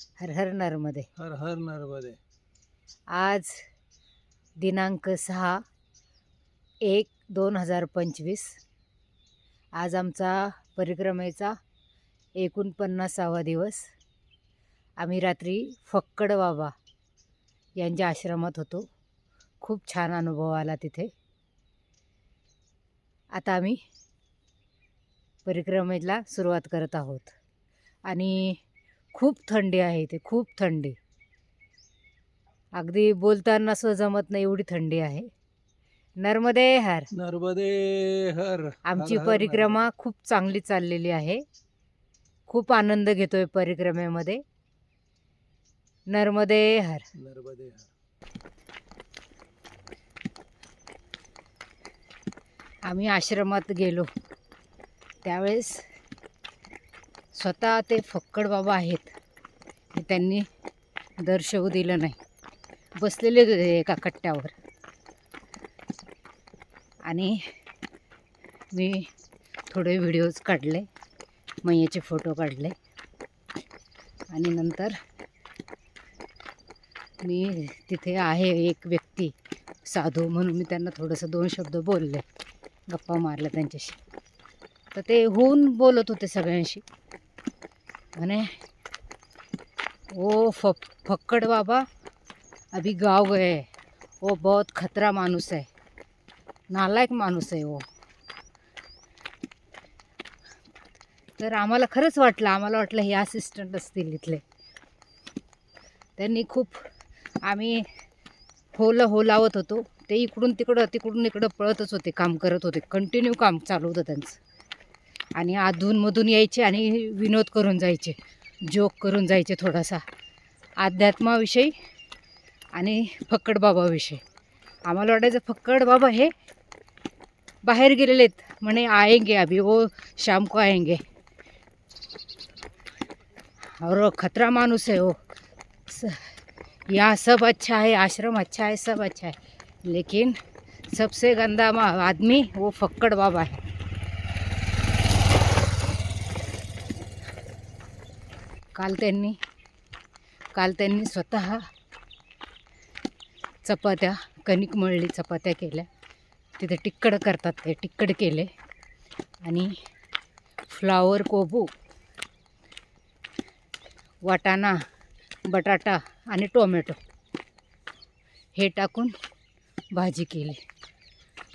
हर हर नर्मदे. हर हर नर्मदे. आज दिनांक सहा एक दोन हजार पंचवीस. आज आमचा परिक्रमेचा एकोणपन्नासावा दिवस. आम्ही रात्री फक्कड बाबा यांच्या आश्रमात होतो. खूप छान अनुभव आला तिथे. आता आम्ही परिक्रमेला सुरुवात करत आहोत. आणि खूप थंडी आहे इथे खूप थंडी. अगदी बोलताना सुद्धा जमत नाही एवढी थंडी आहे. नर्मदे हर. नर्मदे हर. आमची परिक्रमा खूप चांगली चाललेली आहे. खूप आनंद घेतोय परिक्रमेमध्ये. नर्मदे हर. नर्मदे हर. आम्ही आश्रमात गेलो. त्यावेळेस स्वतः ते फक्कड बाबा आहेत. हे त्यांनी दर्शवू दिलं नाही. बसलेले होते एका कट्ट्यावर. आणि मी थोडे व्हिडिओज काढले. मैयाचे फोटो काढले. आणि नंतर मी तिथे आहे एक व्यक्ती साधू म्हणून मी त्यांना थोडंसं दोन शब्द बोलले. गप्पा मारल्या त्यांच्याशी. तर ते होऊन बोलत होते सगळ्यांशी. म्हणे ओ फ फक्कड बाबा. अभी गाव गए. वो बहुत खतरा माणूस आहे नालायक माणूस आहे वो. तर आम्हाला खरंच वाटलं आम्हाला वाटलं हे असिस्टंट असतील इथले. त्यांनी खूप आम्ही होलं हो लावत होतो. ते इकडून तिकडं तिकडून इकडं पळतच होते काम करत होते. कंटिन्यू काम चालू होतं त्यांचं. आणि अधूनमधून यायचे आणि विनोद करून जायचे जोक करून जायचे थोडासा. अध्यात्माविषयी आणि फक्कड बाबाविषयी आम्हाला वाटायचं फक्कड बाबा हे बाहेर गेलेले आहेत. म्हणे आएंगे अभी वो शाम को आएंगे. और खतरा माणूस आहे ओ स- यहाँ सब अच्छा है आश्रम अच्छा है सब अच्छा है. लेकिन सबसे गंदा मा- आदमी वो फक्कड़ बाबा है. काल त्यांनी काल त्यांनी स्वतः चपात्या कणिक मळली चपात्या केल्या. तिथे टिक्कड करतात ते टिक्कड केले. आणि फ्लावर कोबू वाटाणा बटाटा आणि टोमॅटो हे टाकून भाजी केली.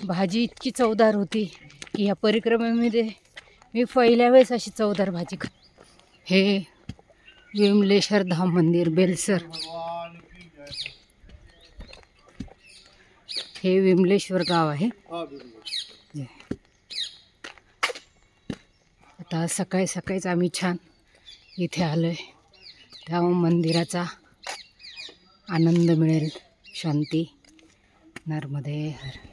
भाजी इतकी चवदार होती की ह्या परिक्रमेमध्ये मी पहिल्या वेळेस अशी चवदार भाजी खा हे विमलेश्वर धाम मंदिर बेलसर. हे विमलेश्वर गाव आहे. आता सकाळी सकाळीच आम्ही छान इथे आलो आहे त्या मंदिराचा आनंद मिळेल शांती. नर्मदे हर.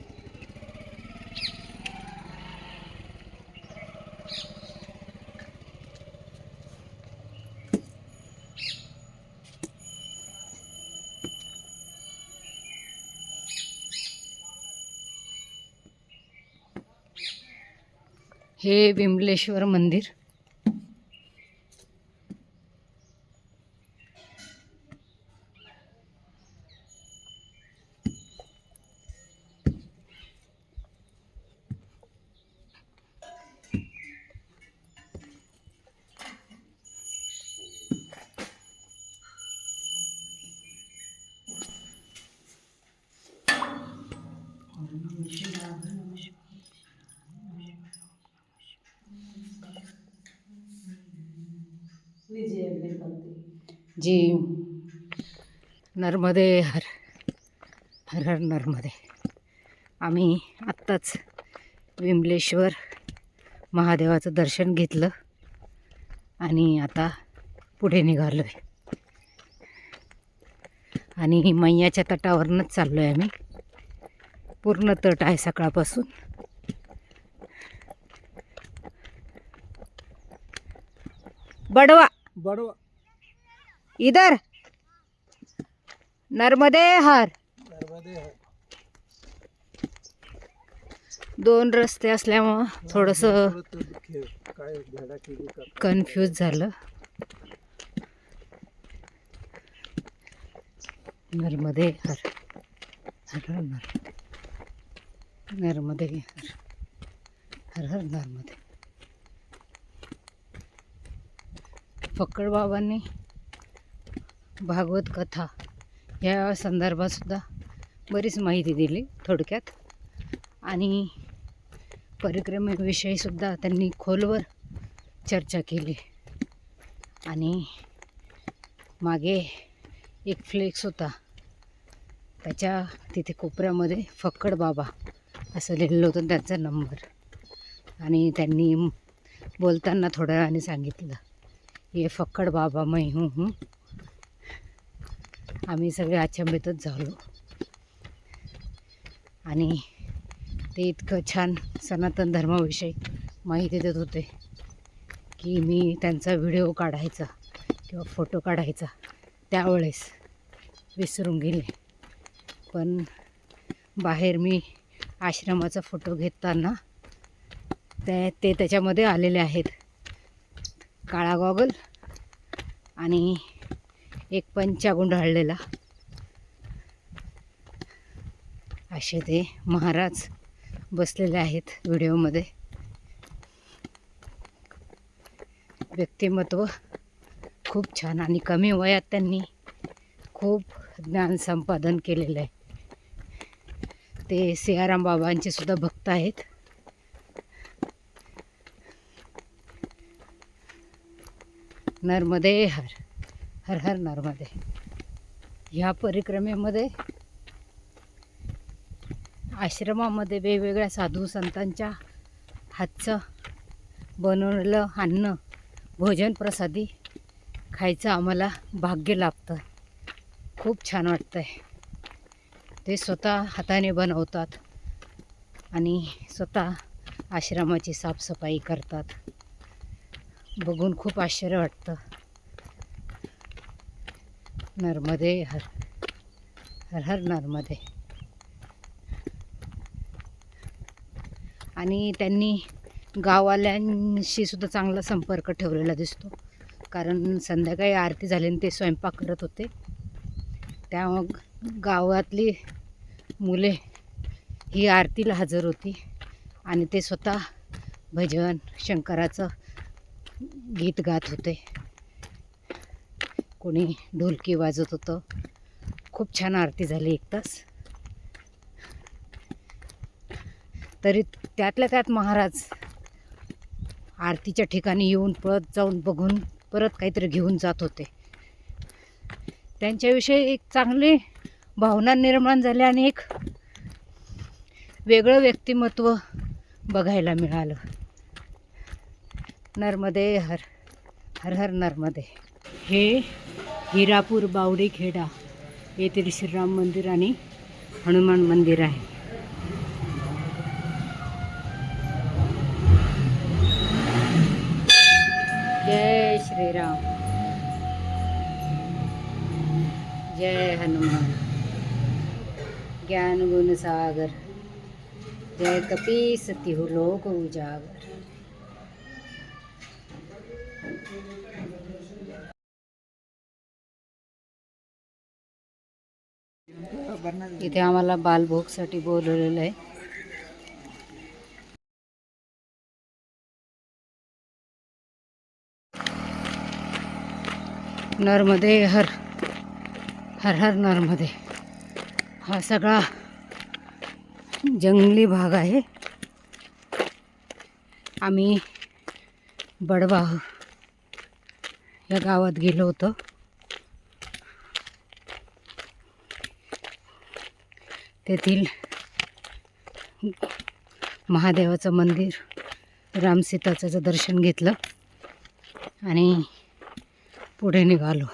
हे विमलेश्वर मंदिर. जी। नर्मदे हर हर हर नर्मदे। आम्ही आत्ताच विमलेश्वर महादेवाचं दर्शन घेतलं आणि आता पुढे निघालो आहे आणि मैयाच्या तटावरूनच चाललो आहे आम्ही. पूर्ण तट आहे सकाळपासून. बडवा! बडवा! इधर। नर्मदे हर। दोन रस्ते असल्यामुळं थोडंसं कन्फ्यूज झालं. नर्मदे हर। हर हर नर नर्मदे हर। हर हर नर्मदे। फक्कड बाबांनी भागवत कथा या संदर्भातसुद्धा बरीच माहिती दिली थोडक्यात. आणि परिक्रमेविषयीसुद्धा त्यांनी खोलवर चर्चा केली. आणि मागे एक फ्लेक्स होता. त्याच्या तिथे कोपऱ्यामध्ये फक्कड बाबा असं लिहिलेलं होतं त्यांचा नंबर. आणि त्यांनी बोलताना थोड्या वेळाने सांगितलं ये फक्कड बाबा मै हूं हूं. आम्ही सगळे अचंबितच झालो. आणि ते इतकं छान सनातन धर्माविषयी माहिती देत होते की मी त्यांचा व्हिडिओ काढायचा किंवा फोटो काढायचा त्यावेळेस विसरून गेले. पण बाहेर मी आश्रमाचा फोटो घेताना ते ते त्याच्यामध्ये आलेले आहेत. काळा गॉगल आणि एक पंचा गुंडाळलेला. असे ते महाराज बसलेले आहेत व्हिडिओमध्ये. व्यक्तिमत्व खूप छान आणि कमी वयात त्यांनी खूप ज्ञान संपादन केलेलं आहे. ते सियाराम बाबांचे सुद्धा भक्त आहेत. नर्मदे हर. हर हर नर्मदे. ह्या परिक्रमेमध्ये आश्रमामध्ये वेगवेगळ्या साधू संतांच्या हातचं बनवलेलं अन्न भोजन प्रसादी खायचं आम्हाला भाग्य लाभतं. खूप छान वाटतं आहे ते स्वतः हाताने बनवतात आणि स्वतः आश्रमाची साफसफाई करतात. बघून खूप आश्चर्य वाटतं. नर्मदे हर हर हर नर्मदे. आणि त्यांनी गाववाल्यांशी सुद्धा चांगला संपर्क ठेवलेला दिसतो. कारण संध्याकाळी आरती झाली आणि ते स्वयंपाक करत होते. त्या गावातली मुले ही आरतीला हजर होती. आणि ते स्वतः भजन शंकराचं गीत गात होते. कोणी ढोलकी वाजत होतं. खूप छान आरती झाली एक तास. तरी त्यातल्या त्यात महाराज आरतीच्या ठिकाणी येऊन पळत जाऊन बघून परत काहीतरी घेऊन जात होते. त्यांच्याविषयी एक चांगली भावना निर्माण झाली आणि एक वेगळं व्यक्तिमत्व बघायला मिळालं. नर्मदे हर हर हर नर्मदे. हे हिरापूर बावडी खेडा येथील श्रीराम मंदिर आणि हनुमान मंदिर आहे. जय श्रीराम. जय हनुमान. ज्ञान गुण सागर. जय कपी सतीहु लोक उजागर. इथे आम्हाला बालभोगसाठी बोलवलेलं आहे. नर्मदे हर हर हर नर्मदे. हा सगळा जंगली भाग आहे. आम्ही बडवाह या गावात गेलो होतो. तेथील महादेवाचं मंदिर रामसीताचं दर्शन घेतलं आणि पुढे निघालो.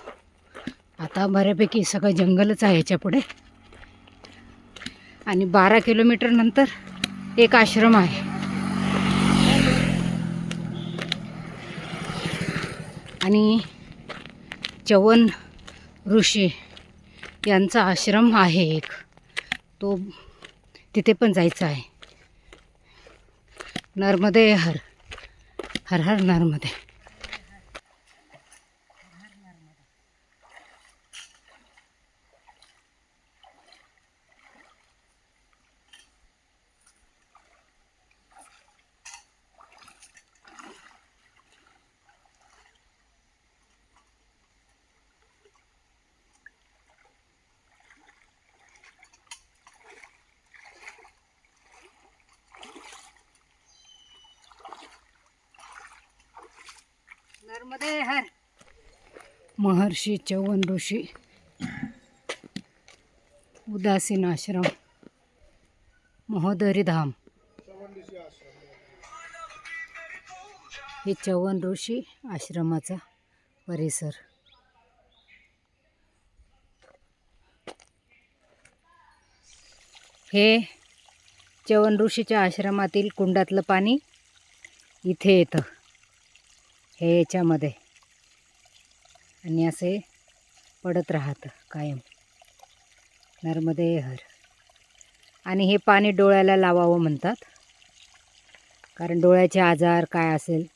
आता बऱ्यापैकी सगळं जंगलच आहे याच्यापुढे. आणि बारा किलोमीटर नंतर एक आश्रम आहे. आणि चवन ऋषी यांचा आश्रम आहे एक. तो तिथे पण जायचं आहे. नर्मदे हर हर हर नर्मदे. नर्मदे हर। महर्षी चौवन ऋषी उदासीन आश्रम महोदरी धाम। हे चौवन ऋषी आश्रमाचा परिसर। हे चवन ऋषीच्या आश्रमातील कुंडातलं पाणी इथे येतं. हे याच्यामध्ये. आणि असे पडत राहतं कायम. नर्मदे हर. आणि हे पाणी डोळ्याला लावावं म्हणतात. कारण डोळ्याचे आजार काय असेल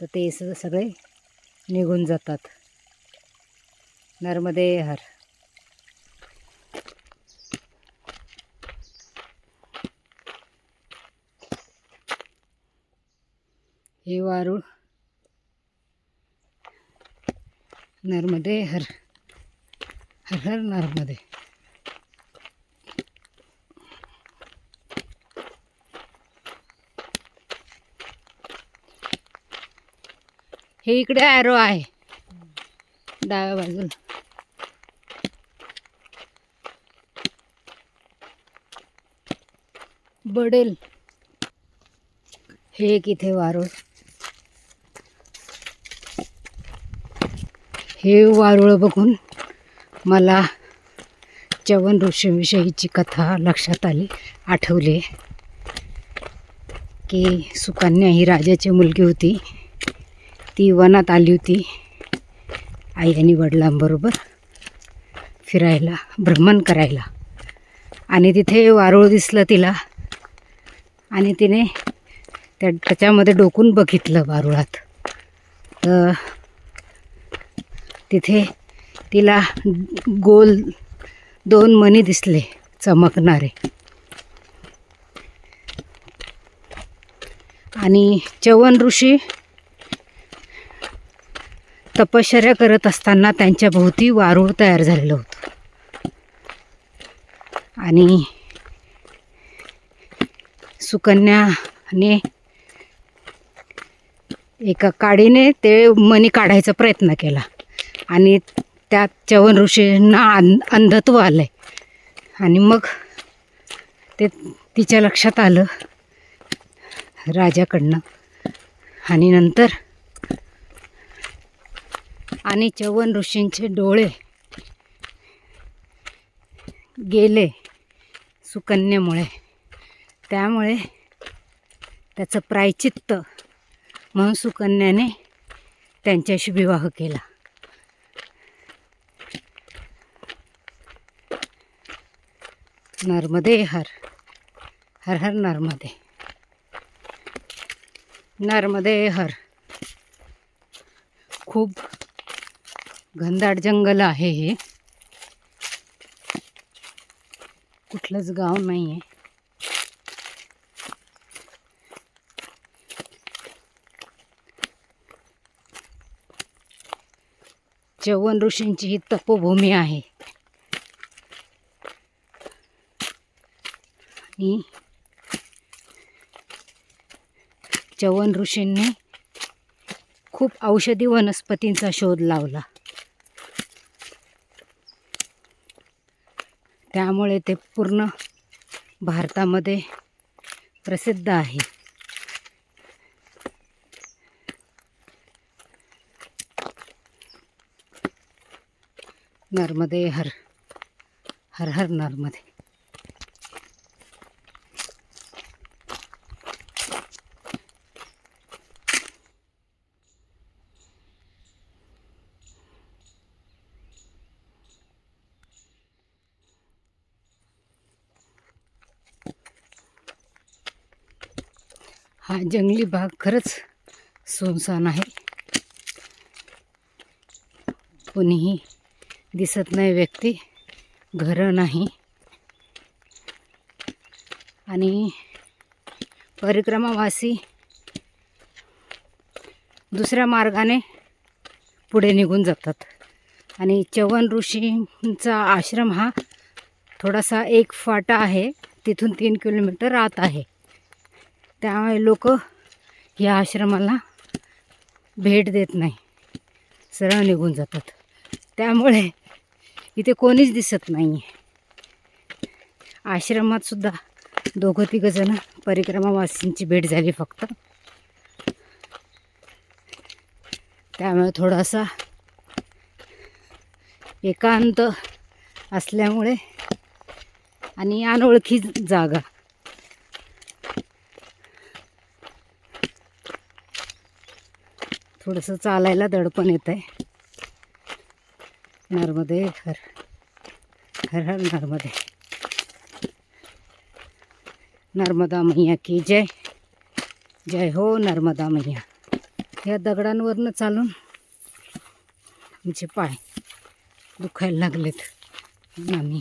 तर ते स सगळे निघून जातात. नर्मदे हर. हे वारूळ नर्मदे हर हर हर नर्मदे हे इकडे ॲरो आहे. डाव्या बाजूला. बडेल. हे एक इथे वारूळ. हे वारुळं बघून मला चवन ऋषीविषयीची कथा लक्षात आली आठवली. की सुकन्या ही राजाची मुलगी होती. ती वनात आली होती. आई आणि वडिलांबरोबर फिरायला भ्रमण करायला. आणि तिथे वारुळ दिसलं तिला. आणि तिने त्या त्याच्यामध्ये डोकून बघितलं वारुळात. तर तिथे तिला गोल दोन मणी दिसले चमकणारे. आणि चवन ऋषी तपश्चर्या करत असताना त्यांच्या भोवती वारूळ तयार झालेलं होतं. आणि सुकन्याने एका काडीने ते मणी काढायचा प्रयत्न केला. आणि त्यात चवन ऋषींना अं अंधत्व आलं आहे आणि मग ते तिच्या लक्षात आलं राजाकडनं. आणि नंतर आणि चवन ऋषींचे डोळे गेले सुकन्यामुळे. त्यामुळे त्याचं प्रायचित्त म्हणून सुकन्याने त्यांच्याशी विवाह केला. नर्मदे हर. हर हर नर्मदे. नर्मदे हर. खूप घनदाट जंगल आहे हे. कुठलंच गाव नाही आहे जवन ऋषींची ही तपोभूमी आहे. आणि चवन ऋषींनी खूप औषधी वनस्पतींचा शोध लावला. त्यामुळे ते पूर्ण भारतामध्ये प्रसिद्ध आहे. नर्मदे हर हर हर नर्मदे. हा जंगली भाग खरंच सुनसान आहे. कोणीही दिसत नाही व्यक्ती घरं नाही. आणि परिक्रमावासी दुसऱ्या मार्गाने पुढे निघून जातात. आणि चवन ऋषींचा आश्रम हा थोडासा एक फाटा आहे. तिथून तीन किलोमीटर आत आहे. त्यामुळे लोक या आश्रमाला भेट देत नाही. सरळ निघून जातात. त्यामुळे इथे कोणीच दिसत नाही आहे आश्रमात सुद्धा दोघं तिघंजणं परिक्रमावासींची भेट झाली फक्त. त्यामुळे थोडासा एकांत असल्यामुळे आणि अनोळखी जागा. थोडंसं चालायला दडपण येत आहे नर्मदे हर हर हर नर्मदे. नर्मदा मैया की जय. जय हो नर्मदा मैया. या दगडांवरनं चालून आमचे पाय दुखायला लागलेत. म्हणून आम्ही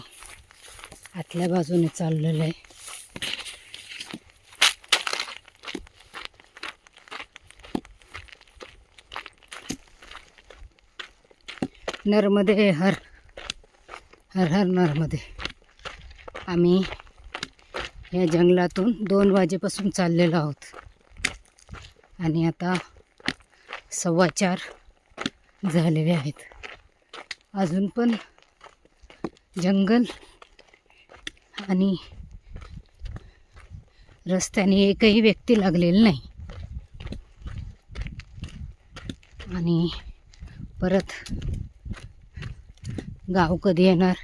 आतल्या बाजूने चाललेलो आहे. नर्मदे हर हर हर नर्मदे आम्ही या जंगलातून दोन वाजेपासून चाललेलो आहोत. आणि आता सव्वा चार झालेले आहेत. अजून पण जंगल आणि रस्त्याने एकही व्यक्ती लागलेली नाही. आणि परत गाव कधी येणार?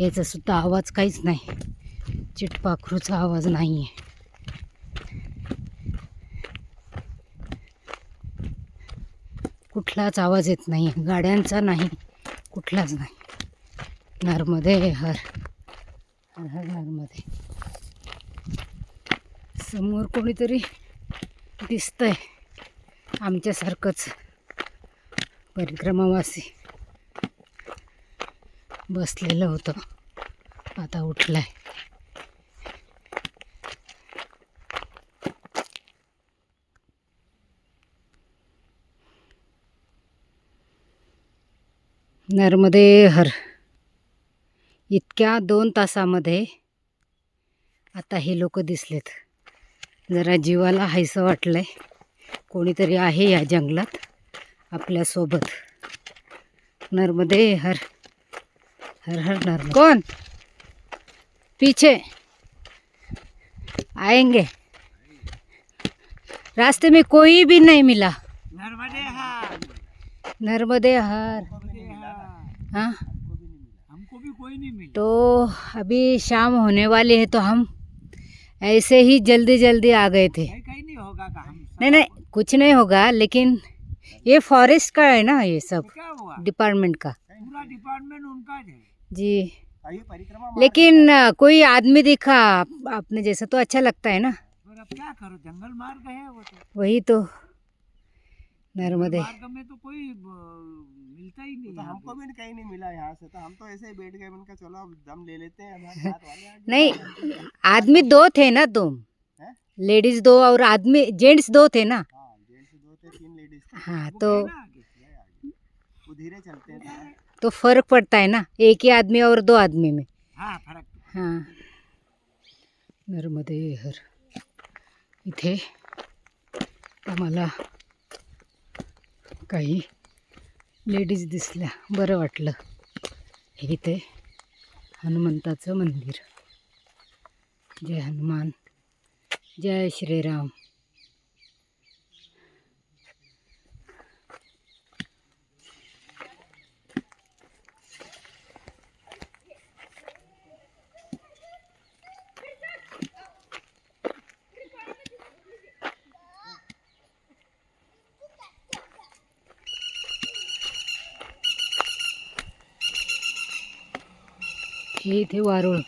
याचा सुद्धा आवाज काहीच नाही. चिटपाखरूचा आवाज नाही आहे कुठलाच आवाज येत नाही. गाड्यांचा नाही कुठलाच नाही. नर्मदे हर हर हर नर्मदे. समोर कोणीतरी दिसतंय. आमच्यासारखंच. परिक्रमावासी बसलेलं होतं. आता उठलाय. नर्मदे हर. इतक्या दोन तासामध्ये आता हे लोक दिसलेत. जरा जीवाला हायसं वाटलंय. कोणीतरी आहे या जंगलात आपल्यासोबत. नर्मदे हर. हर हर नर्मदे कौन? पीछे। आएँगे। रास्ते में कोई भी नहीं मिला। नर्मदे हार नर्मदे हर हाँ? हमको भी कोई नहीं मिला। तो अभी शाम होने वाली है तो हम ऐसे ही जल्दी जल्दी आ गए थे। नहीं होगा का नहीं नहीं कुछ नहीं होगा लेकिन ये फॉरेस्ट का है ना ये सब। डिपार्टमेंट का। पूरा डिपार्टमेंट उनका है। जी। लेकिन कोई आदमी दिखा आप- आपने जैसा तो अच्छा लगता है ना? अब क्या करो जंगल मार्ग है वो तो। वही तो। नर्मदे। मार्ग में तो कोई मिलता ही नहीं तो हमको भी कहीं नहीं मिला यहाँ से तो हम तो ऐसे ही बैठ गए मैंने कहा चलो अब दम ले लेते हैं वाले नहीं आदमी दो थे ना तुम? लेडीज़ दो और आदमी जेंट्स दो थे ना? हाँ जेंट्स दो थे तीन लेडीज़ हाँ तो धीरे चलते हैं। तो फर्क पड़ता है ना एक ही आदमी और दो आदमी में। हाँ फरक। हां। नर्मदे हर। इथे आम्हाला काही लेडीज दिसल्या बरं वाटलं. हे इथे हनुमंताचं मंदिर. जय हनुमान जय श्रीराम. हे इथे वारुळ